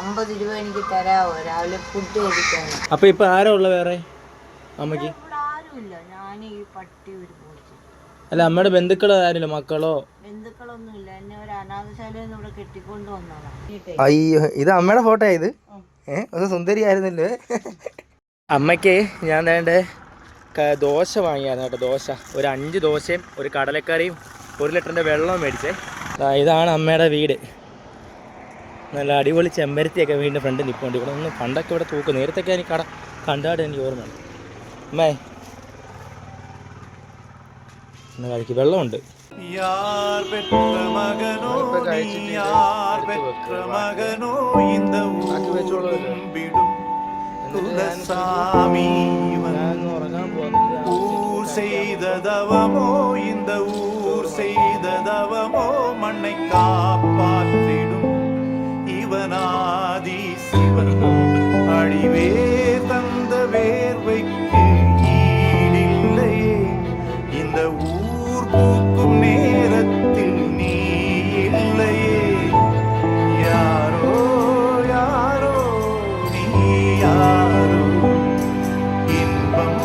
അമ്പത് രൂപ എനിക്ക് തരാമോ രാവിലെ ഫുഡ് കഴിക്കാൻ അപ്പൊ ഇപ്പൊ ആരാ ഉള്ള വേറെ? അമ്മയ്ക്ക് ഇവിടെ ആരുമില്ല. ഞാൻ ഈ പട്ടി ഒരു പോച്ചു. അല്ല അമ്മയുടെ ബന്ധുക്കളോ ആരില്ല മക്കളോ? ബന്ധുക്കളൊന്നുമില്ല. എന്നെ ഒരു അനാഥശാലയിൽ നിന്ന് ഇവിടെ കെട്ടിക്കൊണ്ട് വന്നതാണ് അയ്യോ ഇത് അമ്മയുടെ ഫോട്ടോ ഇത്? ഏഹ് ഒന്ന് സുന്ദരി ആയിരുന്നല്ലേ അമ്മയ്ക്ക് ഞാൻ വേണ്ട ദോശ വാങ്ങിയായിരുന്നു കേട്ടോ ദോശ. ഒരു അഞ്ച് ദോശയും ഒരു കടലക്കറിയും ഒരു ലിറ്ററിന്റെ വെള്ളവും മേടിച്ചേ. ദാ ഇതാണ് അമ്മയുടെ വീട്. നല്ല അടിപൊളി ചെമ്പരത്തിയൊക്കെ വീടിൻ്റെ ഫ്രണ്ട് നിൽപ്പുണ്ട് ഇവിടെ ഒന്ന് പണ്ടൊക്കെ ഇവിടെ തൂക്കും നേരത്തൊക്കെ എനിക്ക് കട കണ്ടാട് എനിക്ക് ഓർമ്മയാണ് അമ്മേ എന്നാ കഴിക്ക് വെള്ളമുണ്ട് யார் பெற்ற மகனோ நீ யார் பெற்ற மகனோ இந்த ஊரும் விடும் குலசாமி இவன். ഞാൻ ഉറങ്ങാൻ പോകുന്നത് ஊர் செய்த தவமோ இந்த ஊர் செய்த தவமோ மண்ணை காப்பாற்றிடும் அழிவே தந்த வேர்வைக்கு ஈடில்லையே இந்த ஊர் பூக்கும் நேரத்தில் நீ இல்லையே. யாரோ யாரோ நீ யாரோ? இன்பம்